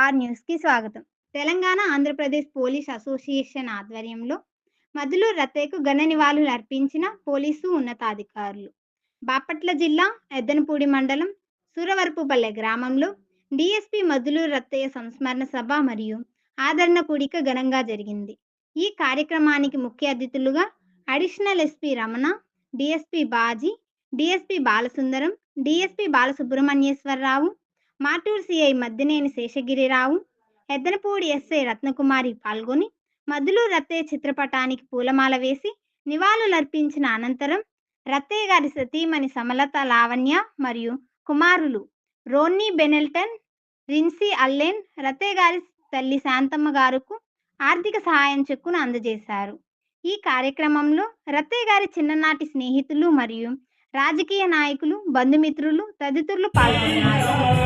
Are న్యూస్కి స్వాగతం. Telangana Andhra Pradesh police association ఆధ్వర్యంలో మధులు రత్తయ్యకు ఘన నివాళులు అర్పించిన పోలీసు ఉన్నతాధికారులు. బాపట్ల జిల్లా ఎద్దనపూడి మండలం సూరవరపుపల్లె గ్రామంలో డిఎస్పి మధులు రత్తయ్య సంస్మరణ సభ మరియు ఆదరణ కూడిక ఘనంగా జరిగింది. ఈ కార్యక్రమానికి ముఖ్య అతిథులుగా additional SP Ramana DSP Baji DSP Balasundaram DSP Balasubrahmanyeswararao Maturu CI Maddineni Seshagirirao Yeddanapudi SI Ratnakumari పాల్గొని మధులూ రత్తయ్య చిత్రపటానికి పూలమాల వేసి నివాళులర్పించిన అనంతరం రత్తయ్య గారి సతీమణి సమలత లావణ్య మరియు కుమారులు రోన్నీ బెనెల్టన్ రిన్సీ అల్లెన్ రత్తయ్య గారి తల్లి శాంతమ్మ గారుకు ఆర్థిక సహాయం చెక్కును అందజేశారు. ఈ కార్యక్రమంలో రత్తయ్య గారి చిన్ననాటి స్నేహితులు మరియు రాజకీయ నాయకులు బంధుమిత్రులు తదితరులు పాల్గొన్నారు.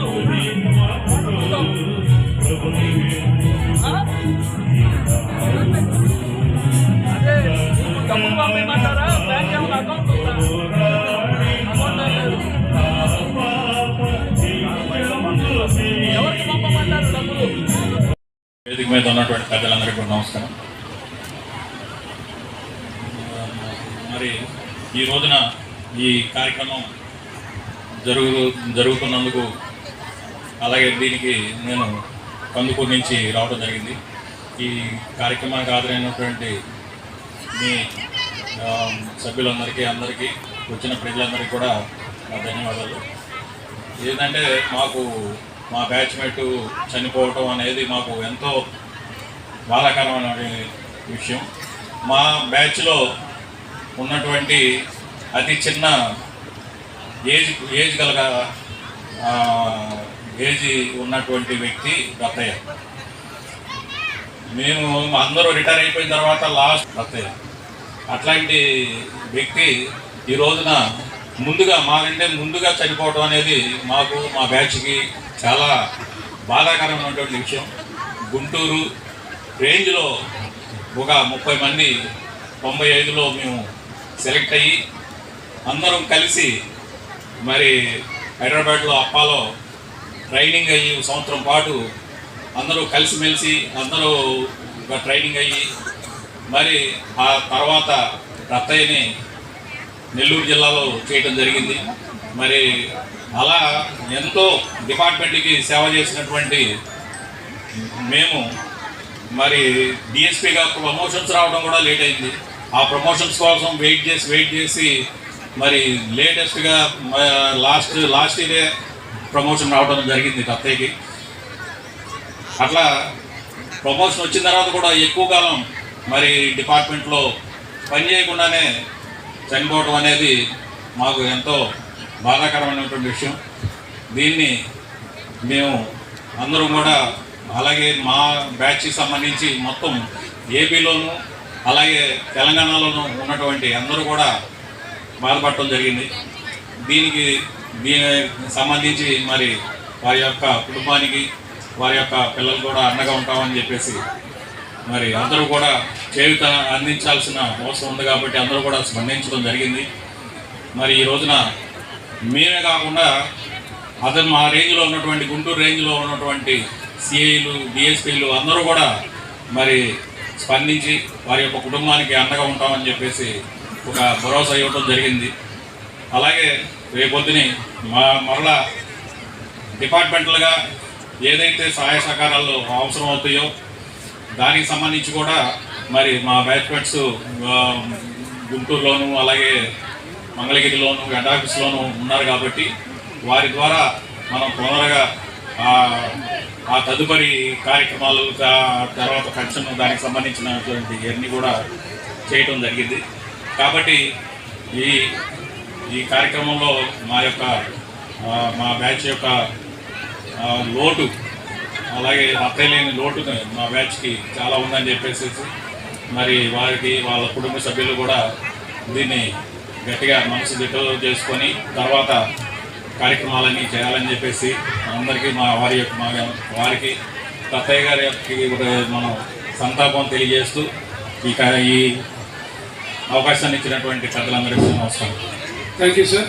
మీద ఉన్నటువంటి పెద్దలందరికీ కూడా నమస్కారం. మరి ఈ రోజున ఈ కార్యక్రమం జరుగు జరుగుతున్నందుకు అలాగే దీనికి నేను కందుకూరు నుంచి రావడం జరిగింది. ఈ కార్యక్రమానికి హాజరైనటువంటి మీ సభ్యులందరికీ అందరికీ వచ్చిన ప్రజలందరికీ కూడా ధన్యవాదాలు. ఏంటంటే మాకు మా బ్యాచ్మేట్ చనిపోవటం అనేది మాకు ఎంతో బాధాకరమైన విషయం. మా బ్యాచ్లో ఉన్నటువంటి అతి చిన్న ఏజ్ ఏజ్ గల ఏజ్ ఉన్నటువంటి వ్యక్తి దత్తయ్య మేము అందరూ రిటైర్ అయిపోయిన తర్వాత లాస్ట్ దత్తయ్య అట్లాంటి వ్యక్తి ఈ రోజున ముందుగా మాకంటే ముందుగా చనిపోవడం అనేది మాకు మా బ్యాచ్కి చాలా బాధాకరమైనటువంటి విషయం. గుంటూరు రేంజ్లో ఒక ముప్పై మంది తొంభై ఐదులో మేము సెలెక్ట్ అయ్యి అందరం కలిసి మరి హైదరాబాద్లో అప్పాలో ట్రైనింగ్ అయ్యి సంవత్సరం పాటు అందరూ కలిసిమెలిసి అందరూ ఒక ట్రైనింగ్ అయ్యి మరి ఆ తర్వాత రత్తయ్యని నెల్లూరు జిల్లాలో చేయటం జరిగింది. మరి అలా ఎంతో డిపార్ట్మెంట్కి సేవ చేసినటువంటి మేము మరి డిఎస్పీగా ప్రమోషన్స్ రావడం కూడా లేట్ అయింది. ఆ ప్రమోషన్స్ కోసం వెయిట్ చేసి వెయిట్ చేసి మరి లేటెస్ట్గా లాస్ట్ లాస్ట్ ఇయరే ప్రమోషన్ రావడం జరిగింది రత్తయ్యకి అట్లా ప్రమోషన్ వచ్చిన తర్వాత కూడా ఎక్కువ కాలం మరి డిపార్ట్మెంట్లో పని చేయకుండానే చనిపోవడం అనేది మాకు ఎంతో బాధాకరమైనటువంటి విషయం. దీన్ని మేము అందరం కూడా అలాగే మా బ్యాచ్కి సంబంధించి మొత్తం ఏపీలోను అలాగే తెలంగాణలోనూ ఉన్నటువంటి అందరూ కూడా బాధపడటం జరిగింది. దీనికి దీనికి సంబంధించి మరి వారి యొక్క కుటుంబానికి వారి యొక్క పిల్లలు కూడా అండగా ఉంటామని చెప్పేసి మరి అందరూ కూడా చేయుత అందించాల్సిన అవసరం ఉంది కాబట్టి అందరూ కూడా స్పందించడం జరిగింది. మరి ఈ రోజున మేమే కాకుండా అతను మా రేంజ్లో ఉన్నటువంటి గుంటూరు రేంజ్లో ఉన్నటువంటి సిఐలు డిఎస్పీలు అందరూ కూడా మరి స్పందించి వారి యొక్క కుటుంబానికి అండగా ఉంటామని చెప్పేసి ఒక భరోసా ఇవ్వటం జరిగింది. అలాగే రేపొద్దుని మా మరలా డిపార్ట్మెంటల్గా ఏదైతే సహాయ సహకారాలు అవసరం అవుతాయో దానికి సంబంధించి కూడా మరి మా బ్యాచ్మెంట్స్ గుంటూరులోను అలాగే మంగళగిరిలోను హెడ్ ఆఫీస్లోను ఉన్నారు కాబట్టి వారి ద్వారా మనం తొందరగా ఆ- తదుపరి కార్యక్రమాలు తర్వాత ఖర్చును దానికి సంబంధించినటువంటి ఇవన్నీ కూడా చేయటం జరిగింది. కాబట్టి ఈ ఈ కార్యక్రమంలో మా యొక్క మా బ్యాచ్ యొక్క లోటు అలాగే అత్తలేని లేని లోటు మా బ్యాచ్కి చాలా ఉందని చెప్పేసి మరి వారికి వాళ్ళ కుటుంబ సభ్యులు కూడా దీన్ని గట్టిగా మనసు దిట్టు చేసుకొని తర్వాత కార్యక్రమాలన్నీ చేయాలని చెప్పేసి అందరికీ మా వారి యొక్క మా వారికి తత్తయ్య గారి యొక్క మనం సంతాపం తెలియజేస్తూ ఈ ఈ అవకాశాన్ని ఇచ్చినటువంటి పెద్దలందరికీ నమస్కారం. Thank you sir